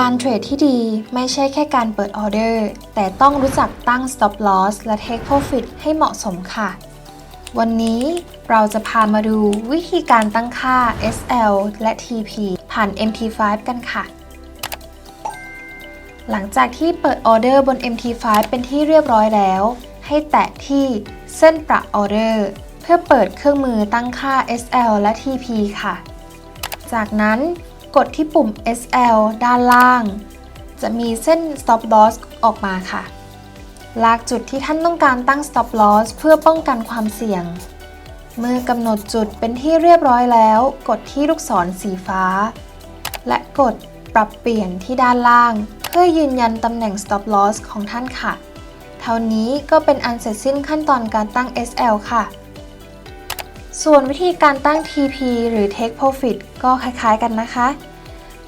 การเทรดที่ดีไม่ใช่แค่การเปิดออเดอร์ แต่ต้องรู้จักตั้ง stop loss และ take profit ให้เหมาะสมค่ะ วันนี้เราจะพามาดูวิธีการตั้งค่า SL และ TP ผ่าน MT5 กันค่ะ หลังจากที่เปิดออเดอร์บน MT5 เป็นที่เรียบร้อยแล้ว ให้แตะที่เส้นประออเดอร์เพื่อเปิดเครื่องมือตั้งค่า SL และ TP ค่ะ จากนั้น กดที่ปุ่ม SL ด้านล่าง จะมีเส้น stop loss ออกมาค่ะ ลากจุดที่ท่านต้องการตั้ง stop loss เพื่อป้องกันความเสี่ยง เมื่อกำหนดจุดเป็นที่เรียบร้อยแล้ว กดที่ลูกศรสีฟ้า และกดปรับเปลี่ยนที่ด้านล่าง เพื่อยืนยันตำแหน่ง stop loss ของท่านค่ะ เท่านี้ก็เป็นอันเสร็จสิ้นขั้นตอนการตั้ง SL ค่ะ ส่วนวิธีการตั้ง TP หรือ Take Profit ก็คล้ายๆกันนะคะ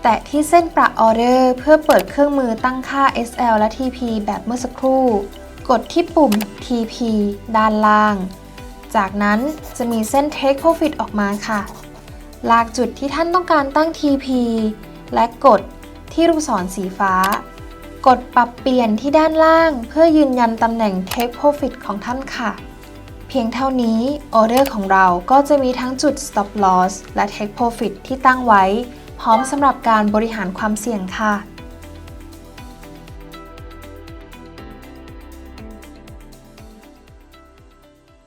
แตะที่เส้นประออเดอร์เพื่อเปิดเครื่องมือตั้งค่า SL และ TP แบบเมื่อสักครู่ กดที่ปุ่ม TP ด้านล่าง จากนั้นจะมีเส้น Take Profit ออกมาค่ะ ลากจุดที่ท่านต้องการตั้ง TP และกดที่ลูกศรสีฟ้า กดปรับเปลี่ยนที่ด้านล่าง เพื่อยืนยันตำแหน่ง Take Profit ของท่านค่ะ เพียงเท่านี้ออเดอร์ของเราก็จะมีทั้งจุด stop loss และ take profit ที่ตั้งไว้ พร้อมสำหรับการบริหารความเสี่ยงค่ะ